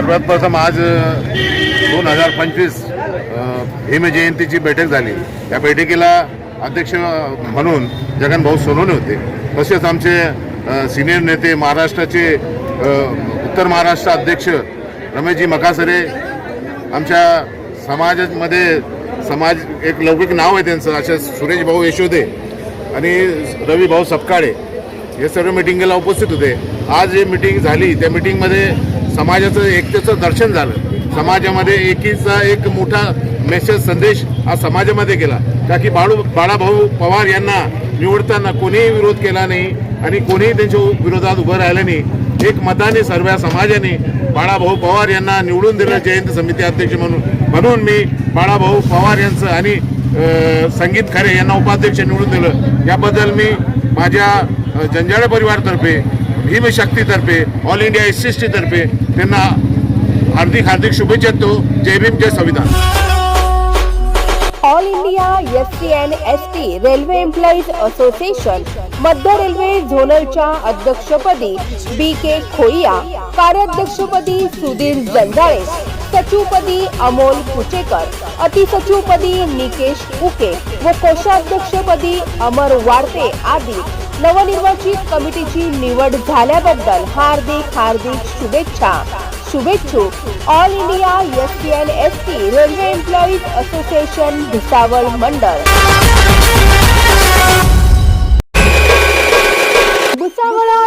सर्वात प्रथम आज दोन हजार पंचवीस भीमजयंतीची बैठक झाली. या बैठकीला अध्यक्ष म्हणून जगन भाऊ सोनवणे होते. तसेच आमचे सिनियर नेते महाराष्ट्राचे उत्तर महाराष्ट्र अध्यक्ष रमेशजी मकासरे आमच्या समाजामध्ये समाज एक लौकिक नाव आहे त्यांचं असे सुरेश भाऊ यशोदे आणि रवी भाऊ सपकाळे. हे सर्व मिटिंगला उपस्थित होते. आज जी मिटिंग झाली त्या मिटिंगमध्ये समाजाचं एकतेचं दर्शन झालं. समाजामध्ये एकीचा एक मोठा मेसेज संदेश हा समाजामध्ये गेला. का की बाळू बाळाभाऊ पवार यांना निवडताना कोणीही विरोध केला नाही आणि कोणीही त्यांच्या विरोधात उभं राहिलं नाही. एक मताने सर्व समाजाने बाळाभाऊ पवार यांना निवडून दिलं जयंत समिती अध्यक्ष म्हणून. म्हणून मी बाळाभाऊ पवार यांचं आणि संगीत खरे यांना उपाध्यक्ष निवडून दिलं. याबद्दल मी माझ्या जंजाळे परिवारतर्फे भीमशक्तीतर्फे ऑल इंडिया एस सी टीतर्फे त्यांना हार्दिक हार्दिक शुभेच्छा देतो. जय भीम जय संविधान. All India S T and S T railway employees association मध्य रेल्वे झोनलच्या अध्यक्षपदी बी के खोईया कार्याध्यक्षपदी सुधीर जंजाळे सचिवपदी अमोल कुचेकर अतिसचिवपदी निकेश उके व कोषाध्यक्षपदी अमर वाडते आदी नवनिर्वाचित कमिटीची निवड झाल्याबद्दल हार्दिक हार्दिक शुभेच्छा. शुभेच्छुक All India S T and S T railway employees association Bhusawal मंडळ.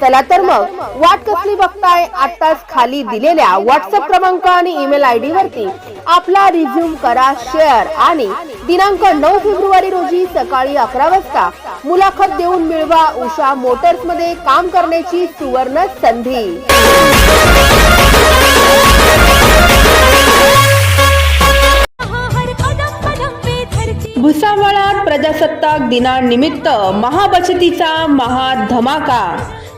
चला तर मग वाट कसली बघताय? आताच खाली दिलेल्या व्हॉट्सअप क्रमांक आणि ईमेल आय डी वरती आपला रिझ्यूम करा शेअर आणि दिनांक नऊ फेब्रुवारी रोजी सकाळी अकरा वाजता मुलाखत देऊन मिळवा उषा मोटर्समध्ये काम करण्याची सुवर्ण संधी. भुसावळात प्रजासत्ताक दिनानिमित्त महाबचतीचा महाधमाका.